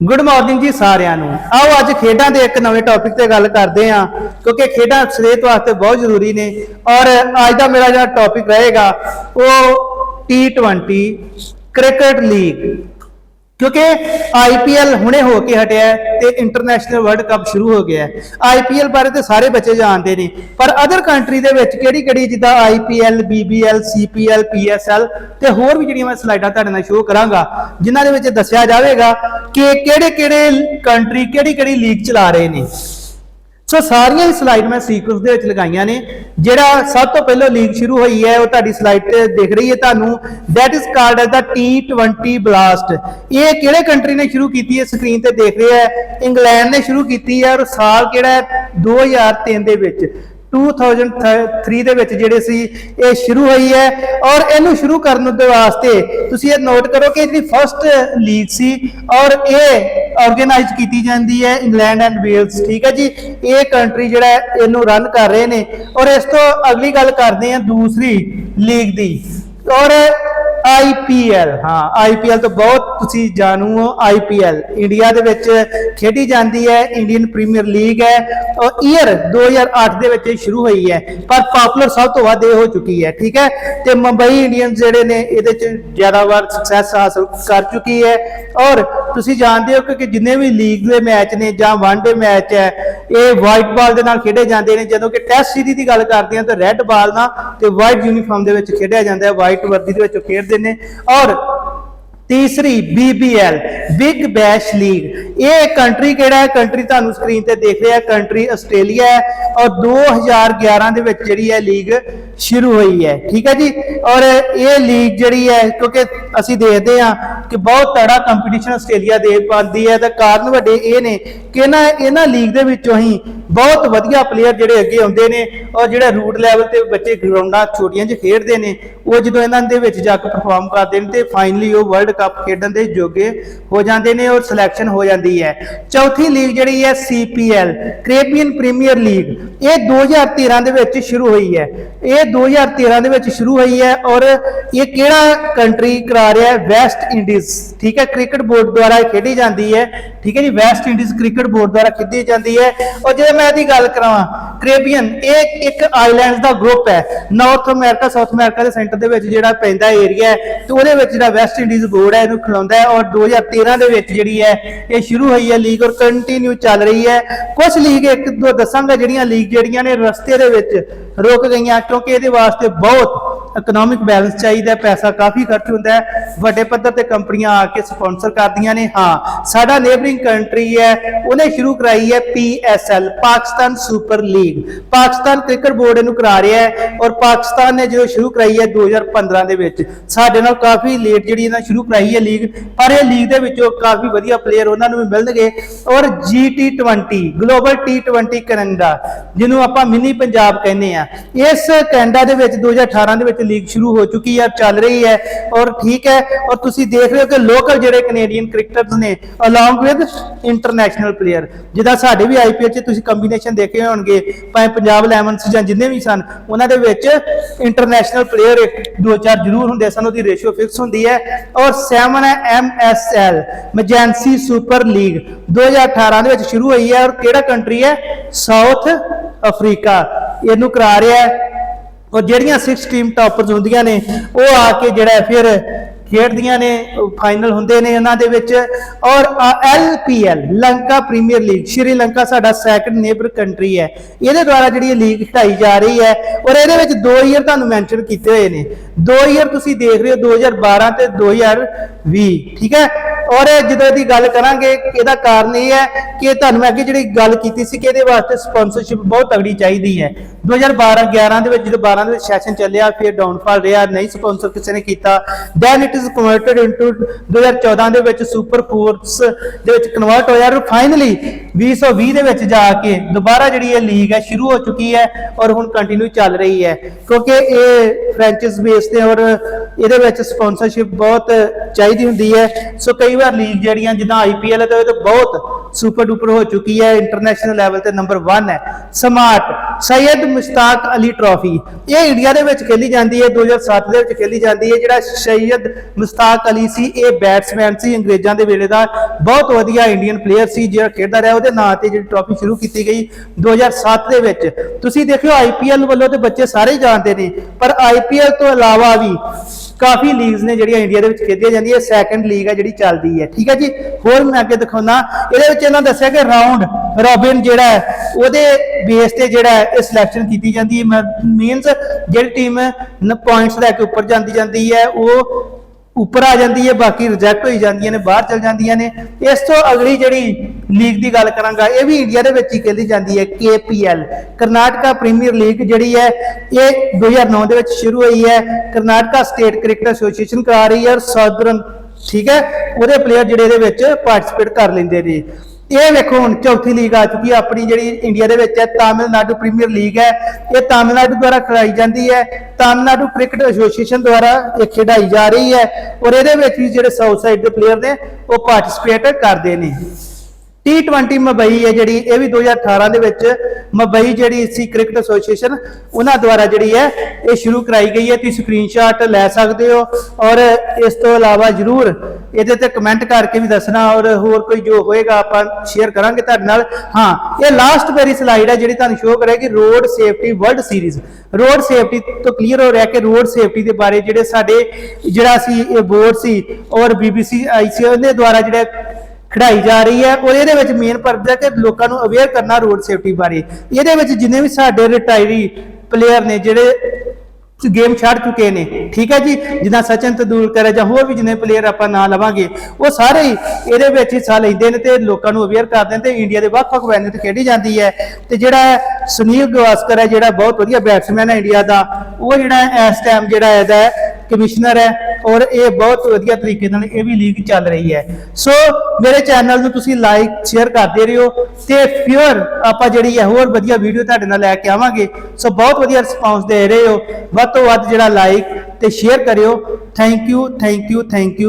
Good morning ਜੀ ਸਾਰਿਆਂ ਨੂੰ। ਆਓ ਅੱਜ ਖੇਡਾਂ ਦੇ ਇੱਕ ਨਵੇਂ ਟੌਪਿਕ ਤੇ ਗੱਲ ਕਰਦੇ ਹਾਂ, ਕਿਉਂਕਿ ਖੇਡਾਂ ਸਿਹਤ ਵਾਸਤੇ ਬਹੁਤ ਜ਼ਰੂਰੀ ਨੇ ਔਰ ਅੱਜ ਦਾ ਮੇਰਾ ਜਿਹੜਾ ਟੌਪਿਕ ਰਹੇਗਾ, ਉਹ T20 ਕ੍ਰਿਕਟ ਲੀਗ ਕਿਉਂਕਿ ਆਈਪੀਐਲ ਹੁਣੇ ਹੋ ਕੇ ਹਟਿਆ ਹੈ ਤੇ ਇੰਟਰਨੈਸ਼ਨਲ ਵਰਲਡ ਕੱਪ ਸ਼ੁਰੂ ਹੋ ਗਿਆ ਹੈ। ਆਈਪੀਐਲ ਬਾਰੇ ਤੇ ਸਾਰੇ ਬੱਚੇ ਜਾਣਦੇ ਨੇ, ਪਰ ਅਦਰ ਕੰਟਰੀ ਦੇ ਵਿੱਚ ਕਿਹੜੀ ਕਿਹੜੀ ਜਿੱਦਾਂ ਆਈਪੀਐਲ ਬੀਬੀਐਲ ਸੀਪੀਐਲ ਪੀਐਸਐਲ ਤੇ ਹੋਰ ਵੀ ਜਿਹੜੀਆਂ ਮੈਂ ਸਲਾਈਡਾਂ ਤੁਹਾਡੇ ਨਾਲ ਸ਼ੋਅ ਕਰਾਂਗਾ, ਜਿਨ੍ਹਾਂ ਦੇ ਵਿੱਚ ਦੱਸਿਆ ਜਾਵੇਗਾ ਕਿ ਕਿਹੜੇ ਕਿਹੜੇ ਕੰਟਰੀ ਕਿਹੜੀ ਕਿਹੜੀ ਲੀਗ ਚਲਾ ਰਹੇ ਨੇ। ਸੋ ਸਾਰੀਆਂ ਹੀ ਸਲਾਈਡ ਮੈਂ ਸੀਕੁਐਂਸ ਦੇ ਵਿੱਚ ਲਗਾਈਆਂ ਨੇ। ਜਿਹੜਾ ਸਭ ਤੋਂ ਪਹਿਲਾਂ ਲੀਗ ਸ਼ੁਰੂ ਹੋਈ ਹੈ, ਉਹ ਤੁਹਾਡੀ ਸਲਾਈਡ ਤੇ ਦਿਖ ਰਹੀ ਹੈ ਤੁਹਾਨੂੰ। That is called as the T20 blast ਇਹ ਕਿਹੜੇ ਕੰਟਰੀ ਨੇ ਸ਼ੁਰੂ ਕੀਤੀ ਹੈ ਸਕਰੀਨ ਤੇ ਦੇਖ ਰਹੇ ਹੈ। ਇੰਗਲੈਂਡ ਨੇ ਸ਼ੁਰੂ ਕੀਤੀ ਹੈ ਔਰ ਸਾਲ ਕਿਹੜਾ ਹੈ? 2003 ਦੇ ਵਿੱਚ। 2003 ਦੇ ਵਿੱਚ ਜਿਹੜੇ ਸੀ, ਇਹ ਸ਼ੁਰੂ ਹੋਈ ਹੈ ਔਰ ਇਹਨੂੰ ਸ਼ੁਰੂ ਕਰਨ ਦੇ ਵਾਸਤੇ ਤੁਸੀਂ ਇਹ ਨੋਟ ਕਰੋ ਕਿ ਇਹਦੀ ਫਰਸਟ ਲੀਗ ਸੀ ਔਰ ਇਹ ਆਰਗੇਨਾਈਜ਼ ਕੀਤੀ ਜਾਂਦੀ ਹੈ ਇੰਗਲੈਂਡ ਐਂਡ ਵੇਲਸ ਠੀਕ ਹੈ ਜੀ? ਇਹ ਕੰਟਰੀ ਜਿਹੜਾ ਇਹਨੂੰ ਰਨ ਕਰ ਰਹੇ ਨੇ ਔਰ ਇਸ ਤੋਂ ਅਗਲੀ ਗੱਲ ਕਰਦੇ ਹਾਂ ਦੂਸਰੀ ਲੀਗ ਦੀ ਔਰ ਆਈਪੀਐਲ ਹਾਂ ਆਈਪੀਐਲ ਤੋਂ ਬਹੁਤ ਤੁਸੀਂ ਜਾਣੂ ਹੋ ਆਈਪੀਐਲ ਇੰਡੀਆ ਦੇ ਵਿੱਚ ਖੇਡੀ ਜਾਂਦੀ ਹੈ, ਇੰਡੀਅਨ ਪ੍ਰੀਮੀਅਰ ਲੀਗ ਹੈ, ਔਰ ਈਅਰ 2008 ਦੇ ਵਿੱਚ ਇਹ ਸ਼ੁਰੂ ਹੋਈ ਹੈ, ਪਰ ਪਪੂਲਰ ਸਭ ਤੋਂ ਵੱਧ ਇਹ ਹੋ ਚੁੱਕੀ ਹੈ, ਠੀਕ ਹੈ? ਤੇ ਮੁੰਬਈ ਇੰਡੀਅਨਸ ਜਿਹੜੇ ਨੇ, ਇਹਦੇ ਚ ਜ਼ਿਆਦਾ ਵਾਰ ਸਕਸੈਸ ਹਾਸਲ ਕਰ ਚੁੱਕੀ ਹੈ, ਔਰ ਤੁਸੀਂ ਜਾਣਦੇ ਹੋ ਕਿ ਜਿੰਨੇ ਵੀ ਲੀਗ ਦੇ ਮੈਚ ਨੇ ਜਾਂ ਵਨਡੇ ਮੈਚ ਹੈ, ਇਹ ਵਾਈਟ ਬਾਲ ਦੇ ਨਾਲ ਖੇਡੇ ਜਾਂਦੇ ਨੇ, ਜਦੋਂ ਕਿ ਟੈਸਟ ਸੀਰੀਜ਼ ਦੀ ਗੱਲ ਕਰਦੇ ਹਾਂ ਤਾਂ ਰੈੱਡ ਬਾਲ ਨਾਲ ਤੇ ਵਾਈਟ ਯੂਨੀਫਾਰਮ ਦੇ ਵਿੱਚ ਖੇਡਿਆ ਜਾਂਦਾ ਹੈ ਵਾਈਟ ਵਰਦੀ ਦੇ ਵਿੱਚ ਖੇਡਦੇ ਖੇਡਦੇ ਨੇ? ਔਰ ਤੀਸਰੀ BBL ਬਿਗ ਬੈਸ਼ ਲੀਗ ਇਹ ਕੰਟਰੀ ਕਿਹੜਾ ਹੈ? ਕੰਟਰੀ ਤੁਹਾਨੂੰ ਸਕਰੀਨ ਤੇ ਦੇਖ ਰਿਹਾ ਕੰਟਰੀ ਆਸਟ੍ਰੇਲੀਆ ਹੈ। ਔਰ 2011 ਦੇ ਵਿੱਚ ਜਿਹੜੀ ਹੈ ਲੀਗ ਸ਼ੁਰੂ ਹੋਈ ਹੈ। ਠੀਕ ਹੈ ਜੀ? ਔਰ ਇਹ ਲੀਗ ਜਿਹੜੀ ਹੈ, ਕਿਉਂਕਿ ਅਸੀਂ ਦੇਖਦੇ ਹਾਂ ਕਿ ਬਹੁਤ ਤੜਾ ਕੰਪੀਟੀਸ਼ਨ ਆਸਟ੍ਰੇਲੀਆ ਦੇ ਪਾਉਂਦੀ ਹੈ, ਤਾਂ ਕਾਰਨ ਵੱਡੇ ਇਹ ਨੇ ਕਿ ਇਹਨਾਂ ਇਹਨਾਂ ਲੀਗ ਦੇ ਵਿੱਚੋਂ ਹੀ ਬਹੁਤ ਵਧੀਆ ਪਲੇਅਰ ਜਿਹੜੇ ਅੱਗੇ ਆਉਂਦੇ ਨੇ ਔਰ ਜਿਹੜਾ ਰੂਟ ਲੈਵਲ ਤੇ ਬੱਚੇ ਗਰਾਊਂਡਾਂ ਛੋਟੀਆਂ 'ਚ ਖੇਡਦੇ ਨੇ, ਉਹ ਜਦੋਂ ਇਹਨਾਂ ਦੇ ਵਿੱਚ ਜਾ ਕੇ ਪਰਫਾਰਮ ਕਰਦੇ ਨੇ ਤੇ ਫਾਈਨਲੀ ਉਹ ਵਰਲਡ ਕੱਪ ਖੇਡਣ ਦੇ ਯੋਗੇ ਹੋ ਜਾਂਦੇ ਨੇ ਔਰ ਸਿਲੈਕਸ਼ਨ ਹੋ ਜਾਂਦੀ ਹੈ। ਚੌਥੀ ਲੀਗ ਜਿਹੜੀ ਹੈ CPL ਕੈਰੇਬੀਅਨ ਪ੍ਰੀਮੀਅਰ ਲੀਗ ਇਹ 2013 ਦੇ ਵਿੱਚ ਸ਼ੁਰੂ ਹੋਈ ਹੈ। ਇਹ 2013 ਦੇ ਵਿੱਚ ਸ਼ੁਰੂ ਹੋਈ ਹੈ ਔਰ ਇਹ ਕਿਹੜਾ ਕੰਟਰੀ ਕਰਾ ਰਿਹਾ ਹੈ? ਵੈਸਟ ਇੰਡੀਜ਼ ਠੀਕ ਹੈ ਕ੍ਰਿਕਟ ਬੋਰਡ ਦੁਆਰਾ ਇਹ ਖੇਡੀ ਜਾਂਦੀ ਹੈ। ਠੀਕ ਹੈ ਜੀ ਵੈਸਟ ਇੰਡੀਜ਼ ਕ੍ਰਿਕਟ ਬੋਰਡ ਦੁਆਰਾ ਖੇਡੀ ਜਾਂਦੀ ਹੈ। ਔਰ ਜੇ ਮੈਂ ਇਹਦੀ ਗੱਲ ਕਰਾਂ ਕੈਰੇਬੀਅਨ ਇਹ ਇੱਕ ਆਈਲੈਂਡਸ ਦਾ ਗਰੁੱਪ ਹੈ। ਨਾਰਥ ਅਮਰੀਕਾ ਸਾਊਥ ਅਮਰੀਕਾ ਦੇ ਸੈਂਟਰ ਦੇ ਵਿੱਚ ਜਿਹੜਾ ਪੈਂਦਾ ਏਰੀਆ ਹੈ, ਤੇ ਉਹਦੇ ਵਿੱਚ ਜਿਹੜਾ ਵੈਸਟ ਇੰਡੀਜ਼ ਬੋਰਡ ਹੈ, ਇਹਨੂੰ ਖਿਲਾਉਂਦਾ ਹੈ। ਔਰ 2013 ਦੇ ਵਿੱਚ ਜਿਹੜੀ ਹੈ, ਇਹ ਸ਼ੁਰੂ ਹੋਈ ਹੈ ਲੀਗ ਔਰ ਕੰਟੀਨਿਊ ਚੱਲ ਰਹੀ ਹੈ। ਕੁਝ ਲੀਗ ਇੱਕ ਦੋ ਦੱਸਾਂਗਾ, ਜਿਹੜੀਆਂ ਲੀਗ ਜਿਹੜੀਆਂ ਨੇ ਰਸਤੇ ਦੇ ਵਿੱਚ ਰੁਕ ਗਈਆਂ, ਕਿਉਂਕਿ ਇਹਦੇ ਵਾਸਤੇ ਬਹੁਤ ਇਕਨੋਮਿਕ ਬੈਲੈਂਸ ਚਾਹੀਦਾ ਪੈਸਾ ਕਾਫੀ ਖਰਚ ਹੁੰਦਾ ਹੈ, ਵੱਡੇ ਪੱਧਰ ਤੇ ਕੰਪਨੀਆਂ ਆ ਕੇ ਸਪਾਂਸਰ ਕਰਦੀਆਂ ਨੇ, ਹਾਂ, ਸਾਡਾ ਨੇਬਰਿੰਗ ਕੰਟਰੀ ਹੈ, ਉਹਨੇ ਸ਼ੁਰੂ ਕਰਾਈ ਹੈ PSL Pakistan super league Pakistan cricket board ਇਹਨੂੰ ਕਰਾ ਰਿਹਾ ਹੈ ਔਰ ਪਾਕਿਸਤਾਨ ਨੇ ਜਦੋਂ ਸ਼ੁਰੂ ਕਰਾਈ ਹੈ 2015 ਦੇ ਵਿੱਚ, ਸਾਡੇ ਨਾਲ ਕਾਫੀ ਲੇਟ ਜਿਹੜੀ ਇਹਨਾਂ ਸ਼ੁਰੂ ਕਰਾਈ ਹੈ ਲੀਗ ਪਰ ਇਹ ਲੀਗ ਦੇ ਵਿੱਚੋਂ ਕਾਫੀ ਵਧੀਆ ਪਲੇਅਰ ਉਹਨਾਂ ਨੂੰ ਵੀ ਮਿਲਣਗੇ ਔਰ GT20 ਗਲੋਬਲ T20 ਕੈਨੇਡਾ ਜਿਹਨੂੰ ਆਪਾਂ ਮਿੰਨੀ ਪੰਜਾਬ ਕਹਿੰਦੇ ਆ ਇਸ ਕੈਨੇਡਾ ਦੇ ਵਿੱਚ 2018 ਦੇ ਵਿੱਚ ਲੀਗ ਸ਼ੁਰੂ ਹੋ ਚੁੱਕੀ ਹੈ, ਚੱਲ ਰਹੀ ਹੈ ਔਰ ਠੀਕ ਹੈ, ਔਰ ਤੁਸੀਂ ਦੇਖ ਰਹੇ ਹੋ ਕਿ ਲੋਕਲ ਜਿਹੜੇ ਕੈਨੇਡੀਅਨ ਕ੍ਰਿਕਟਰਸ ਨੇ ਅਲੋਂਗ ਵਿਦ ਇੰਟਰਨੈਸ਼ਨਲ ਪਲੇਅਰ ਜਿਹਦਾ ਸਾਡੇ ਵੀ ਆਈਪੀਐਲ 'ਚ ਤੁਸੀਂ ਕੰਬੀਨੇਸ਼ਨ ਦੇਖੇ ਹੋਣਗੇ, ਭਾਵੇਂ ਪੰਜਾਬ ਲੈਮਨਸ ਜਾਂ ਜਿੰਨੇ ਵੀ ਸਨ, ਉਹਨਾਂ ਦੇ ਵਿੱਚ ਇੰਟਰਨੈਸ਼ਨਲ ਪਲੇਅਰ ਦੋ ਚਾਰ ਜ਼ਰੂਰ ਹੁੰਦੇ ਸਨ, ਉਹਦੀ ਰੇਸ਼ੀਓ ਫਿਕਸ ਹੁੰਦੀ ਹੈ ਔਰ 7 ਹੈ MSL ਮਜੈਂਸੀ ਸੁਪਰ ਲੀਗ 2018 ਦੇ ਵਿੱਚ ਸ਼ੁਰੂ ਹੋਈ ਹੈ ਔਰ ਕਿਹੜਾ ਕੰਟਰੀ ਹੈ? ਸਾਊਥ ਅਫਰੀਕਾ ਇਹਨੂੰ ਕਰਾ ਰਿਹਾ ਹੈ ਔਰ ਜਿਹੜੀਆਂ 6 ਟੀਮ ਟਾਪਰਸ ਹੁੰਦੀਆਂ ਨੇ, ਉਹ ਆ ਕੇ ਜਿਹੜਾ ਫਿਰ ਖੇਡਦੀਆਂ ਨੇ ਫਾਈਨਲ ਹੁੰਦੇ ਨੇ ਇਹਨਾਂ ਦੇ ਵਿੱਚ। ਔਰ LPL Lanka premier league Sri Lanka ਸਾਡਾ ਸੈਕੰਡ ਨੇਬਰ ਕੰਟਰੀ ਹੈ। ਇਹਦੇ ਦੁਆਰਾ ਜਿਹੜੀ ਇਹ ਲੀਗ ਖਿਡਾਈ ਜਾ ਰਹੀ ਹੈ, ਔਰ ਇਹਦੇ ਵਿੱਚ ਦੋ ਈਅਰ ਤੁਹਾਨੂੰ ਮੈਂਸ਼ਨ ਕੀਤੇ ਹੋਏ ਨੇ। ਦੋ ਈਅਰ ਤੁਸੀਂ ਦੇਖ ਰਹੇ ਹੋ 2012 ਤੇ 2020 ਠੀਕ ਹੈ? ਔਰ ਜਦੋਂ ਦੀ ਗੱਲ ਕਰਾਂਗੇ, ਇਹਦਾ ਕਾਰਨ ਇਹ ਹੈ ਕਿ ਤੁਹਾਨੂੰ ਮੈਂ ਅੱਗੇ ਜਿਹੜੀ ਗੱਲ ਕੀਤੀ ਸੀ ਕਿ ਇਹਦੇ ਵਾਸਤੇ ਸਪਾਂਸਰਸ਼ਿਪ ਬਹੁਤ ਤਗੜੀ ਚਾਹੀਦੀ ਹੈ। 2012 11 ਦੇ ਵਿੱਚ ਜਦੋਂ 12 ਦੇ ਵਿੱਚ ਸੈਸ਼ਨ ਚੱਲਿਆ, ਫਿਰ ਡਾਊਨਫਾਲ ਰਿਹਾ, ਨਹੀਂ ਸਪਾਂਸਰ ਕਿਸੇ ਨੇ ਕੀਤਾ। Then it is converted into 2014 ਦੇ ਵਿੱਚ ਸੁਪਰ ਫੋਰਸ ਦੇ ਵਿੱਚ ਕਨਵਰਟ ਹੋਇਆ। ਔਰ ਫਾਈਨਲੀ 2020 ਦੇ ਵਿੱਚ ਜਾ ਕੇ ਦੁਬਾਰਾ ਜਿਹੜੀ ਇਹ ਲੀਗ ਹੈ ਸ਼ੁਰੂ ਹੋ ਚੁੱਕੀ ਹੈ ਔਰ ਹੁਣ ਕੰਟੀਨਿਊ ਚੱਲ ਰਹੀ ਹੈ। ਕਿਉਂਕਿ ਇਹ ਫ੍ਰੈਂਚਾਈਜ਼ ਬੇਸ ਤੇ ਔਰ ਇਹਦੇ ਵਿੱਚ ਸਪਾਂਸਰਸ਼ਿਪ ਬਹੁਤ ਚਾਹੀਦੀ ਹੁੰਦੀ ਹੈ। ਸੋ ਕਈ ਵਾਰ ਲੀਗ ਜਿਹੜੀਆਂ ਜਿੱਦਾਂ ਆਈਪੀਐਲ ਹੈ, ਤਾਂ ਇਹ ਬਹੁਤ ਸੁਪਰ ਡੂਪਰ ਹੋ ਚੁੱਕੀ ਹੈ ਇੰਟਰਨੈਸ਼ਨਲ ਲੈਵਲ ਤੇ ਨੰਬਰ 1 ਹੈ। ਸਮਾਰਟ, ਸੈਯਦ ਮੁਸ਼ਤਾਕ ਅਲੀ ਟਰਾਫੀ ਇਹ ਇੰਡੀਆ ਦੇ ਵਿੱਚ ਖੇਲੀ ਜਾਂਦੀ ਹੈ 2007 ਦੇ ਵਿੱਚ ਖੇਲੀ ਜਾਂਦੀ ਹੈ, ਜਿਹੜਾ ਸੈਯਦ ਮੁਸ਼ਤਾਕ ਅਲੀ ਸੀ, ਇਹ ਬੈਟਸਮੈਨ ਸੀ, ਅੰਗਰੇਜ਼ਾਂ ਦੇ ਵੇਲੇ ਦਾ। ਬਹੁਤ ਵਧੀਆ ਇੰਡੀਅਨ ਪਲੇਅਰ ਸੀ, ਜਿਹੜਾ ਖੇਡਦਾ ਰਿਹਾ, ਉਹਦੇ ਨਾਂ ਤੇ ਜਿਹੜੀ ਟਰਾਫੀ ਸ਼ੁਰੂ ਕੀਤੀ ਗਈ 2007 ਦੇ ਵਿੱਚ। ਤੁਸੀਂ ਦੇਖਿਓ ਆਈਪੀਐਲ ਵੱਲੋਂ ਤੇ ਬੱਚੇ ਸਾਰੇ ਜਾਣਦੇ ਨੇ, ਪਰ ਆਈਪੀਐਲ ਤੋਂ ਇਲਾਵਾ ਵੀ ਕਾਫੀ ਲੀਗਸ ਨੇ ਜਿਹੜੀਆਂ ਇੰਡੀਆ ਦੇ ਵਿੱਚ ਖੇਡੀਆਂ ਜਾਂਦੀਆਂ ਸੈਕੰਡ ਲੀਗ ਹੈ ਜਿਹੜੀ ਚੱਲਦੀ ਹੈ। ਠੀਕ ਹੈ ਜੀ? ਹੋਰ ਮੈਂ ਅੱਗੇ ਦਿਖਾਉਣਾ ਇਹਦੇ ਵਿੱਚ ਇਹਨਾਂ ਦੱਸਿਆ ਕਿ ਰਾਉਂਡ ਰੋਬਿਨ ਜਿਹੜਾ ਹੈ, ਉਹਦੇ ਬੇਸ ਤੇ ਜਿਹੜਾ ਹੈ, ਇਹ ਸਿਲੈਕਸ਼ਨ ਕੀਤੀ ਜਾਂਦੀ ਹੈ। ਮੀਨਸ ਜਿਹੜੀ ਟੀਮ ਪੁਆਇੰਟਸ ਲੈ ਕੇ ਉੱਪਰ ਜਾਂਦੀ ਜਾਂਦੀ ਹੈ, ਉਹ ਉੱਪਰ ਆ ਜਾਂਦੀ ਹੈ, ਬਾਕੀ ਰਿਜੈਕਟ ਹੋਈ ਜਾਂਦੀਆਂ ਨੇ, ਬਾਹਰ ਚਲ ਜਾਂਦੀਆਂ ਨੇ। ਇਸ ਤੋਂ ਅਗਲੀ ਜਿਹੜੀ ਲੀਗ ਦੀ ਗੱਲ ਕਰਾਂਗਾ, ਇਹ ਵੀ ਇੰਡੀਆ ਦੇ ਵਿੱਚ ਹੀ ਖੇਡੀ ਜਾਂਦੀ ਹੈ KPL ਕਰਨਾਟਕਾ ਪ੍ਰੀਮੀਅਰ ਲੀਗ ਜਿਹੜੀ ਹੈ, ਇਹ 2009 ਦੇ ਵਿੱਚ ਸ਼ੁਰੂ ਹੋਈ ਹੈ। ਕਰਨਾਟਕਾ ਸਟੇਟ ਕ੍ਰਿਕਟ ਐਸੋਸੀਏਸ਼ਨ ਕਰਾ ਰਹੀ ਹੈ ਔਰ ਸਾਊਦਰਨ ਠੀਕ ਹੈ, ਉਹਦੇ ਪਲੇਅਰ ਜਿਹੜੇ ਇਹਦੇ ਵਿੱਚ ਪਾਰਟਿਸਿਪੇਟ ਕਰ ਲੈਂਦੇ ਨੇ। ਇਹ ਵੇਖੋ ਹੁਣ ਚੌਥੀ ਲੀਗ ਆ ਚੁੱਕੀ ਹੈ ਆਪਣੀ ਜਿਹੜੀ ਇੰਡੀਆ ਦੇ ਵਿੱਚ ਹੈ, ਤਾਮਿਲਨਾਡੂ ਪ੍ਰੀਮੀਅਰ ਲੀਗ ਹੈ। ਇਹ ਤਾਮਿਲਨਾਡੂ ਦੁਆਰਾ ਖਿਡਾਈ ਜਾਂਦੀ ਹੈ। ਤਾਮਿਲਨਾਡੂ ਕ੍ਰਿਕਟ ਐਸੋਸੀਏਸ਼ਨ ਦੁਆਰਾ ਇਹ ਖਿਡਾਈ ਜਾ ਰਹੀ ਹੈ। ਔਰ ਇਹਦੇ ਵਿੱਚ ਵੀ ਜਿਹੜੇ ਸਾਊਥ ਸਾਈਡ ਦੇ ਪਲੇਅਰ ਨੇ, ਉਹ ਪਾਰਟਿਸਿਪੇਟ ਕਰਦੇ ਨੇ। T20 ਮੁੰਬਈ ਹੈ ਜਿਹੜੀ, ਇਹ ਵੀ 2018 ਦੇ ਵਿੱਚ ਮੁੰਬਈ ਜਿਹੜੀ ਸੀ ਕ੍ਰਿਕਟ ਐਸੋਸੀਏਸ਼ਨ, ਉਹਨਾਂ ਦੁਆਰਾ ਜਿਹੜੀ ਹੈ, ਇਹ ਸ਼ੁਰੂ ਕਰਾਈ ਗਈ ਹੈ। ਤੁਸੀਂ ਸਕਰੀਨਸ਼ਾਟ ਲੈ ਸਕਦੇ ਹੋ ਔਰ ਇਸ ਤੋਂ ਇਲਾਵਾ ਜਰੂਰ ਇਹਦੇ ਤੇ ਕਮੈਂਟ ਕਰਕੇ ਵੀ ਦੱਸਣਾ ਔਰ ਹੋਰ ਕੋਈ ਜੋ ਹੋਏਗਾ ਆਪਾਂ ਸ਼ੇਅਰ ਕਰਾਂਗੇ ਤੁਹਾਡੇ ਨਾਲ। ਹਾਂ, ਇਹ ਲਾਸਟ ਮੇਰੀ ਸਲਾਈਡ ਹੈ ਜਿਹੜੀ ਤੁਹਾਨੂੰ ਸ਼ੋਅ ਕਰੇਗੀ road safety world series road safety ਤੋਂ ਕਲੀਅਰ ਹੋ ਰਿਹਾ ਕਿ ਰੋਡ ਸੇਫਟੀ ਦੇ ਬਾਰੇ ਜਿਹੜੇ ਸਾਡੇ, ਜਿਹੜਾ ਸੀ ਇਹ ਬੋਰਡ ਸੀ ਔਰ ਬੀਬੀਸੀ ਆਈਸੀਓ ਦੇ ਦੁਆਰਾ ਜਿਹੜੇ ਖੜਾਈ ਜਾ ਰਹੀ ਹੈ ਔਰ ਇਹਦੇ ਵਿੱਚ ਮੇਨ ਪਰਪਸ ਹੈ ਕਿ ਲੋਕਾਂ ਨੂੰ ਅਵੇਅਰ ਕਰਨਾ ਰੋਡ ਸੇਫਟੀ ਬਾਰੇ। ਇਹਦੇ ਵਿੱਚ ਜਿੰਨੇ ਵੀ ਸਾਡੇ ਰਿਟਾਇਰੀ ਪਲੇਅਰ ਨੇ ਜਿਹੜੇ ਗੇਮ ਛੱਡ ਚੁੱਕੇ ਨੇ, ਠੀਕ ਹੈ ਜੀ? ਜਿੱਦਾਂ ਸਚਿਨ ਤੰਦੂਲਕਰ ਹੈ ਜਾਂ ਹੋਰ ਵੀ ਜਿੰਨੇ ਪਲੇਅਰ ਆਪਾਂ ਨਾਂ ਲਵਾਂਗੇ, ਉਹ ਸਾਰੇ ਹੀ ਇਹਦੇ ਵਿੱਚ ਹਿੱਸਾ ਲੈਂਦੇ ਨੇ ਤੇ ਲੋਕਾਂ ਨੂੰ ਅਵੇਅਰ ਕਰਦੇ ਨੇ ਤੇ ਇੰਡੀਆ ਦੇ ਵੱਖ-ਵੱਖ ਵੈਨਿਊ ਤੇ ਖੇਡੀ ਜਾਂਦੀ ਹੈ। ਤੇ ਜਿਹੜਾ ਹੈ ਸੁਨੀਲ ਗਵਾਸਕਰ ਹੈ, ਜਿਹੜਾ ਬਹੁਤ ਵਧੀਆ ਬੈਟਸਮੈਨ ਹੈ ਇੰਡੀਆ ਦਾ, ਉਹ ਜਿਹੜਾ ਇਸ ਟਾਈਮ ਜਿਹੜਾ ਇਹਦਾ ਕਮਿਸ਼ਨਰ ਹੈ ਔਰ ਇਹ ਬਹੁਤ ਵਧੀਆ ਤਰੀਕੇ ਨਾਲ ਇਹ ਵੀ ਲੀਗ ਚੱਲ ਰਹੀ ਹੈ। ਸੋ ਮੇਰੇ ਚੈਨਲ ਨੂੰ ਤੁਸੀਂ ਲਾਈਕ ਸ਼ੇਅਰ ਕਰਦੇ ਰਹੋ ਤੇ ਫਿਊਰ ਆਪਾਂ ਜਿਹੜੀ ਹੈ ਹੋਰ ਵਧੀਆ ਵੀਡੀਓ ਤੁਹਾਡੇ ਨਾਲ ਲੈ ਕੇ ਆਵਾਂਗੇ। ਸੋ ਬਹੁਤ ਵਧੀਆ ਰਿਸਪਾਂਸ ਦੇ ਰਹੇ ਹੋ। ਵੱਧ ਤੋਂ ਵੱਧ ਜਿਹੜਾ ਲਾਈਕ ਤੇ ਸ਼ੇਅਰ ਕਰਿਓ। Thank you thank you thank you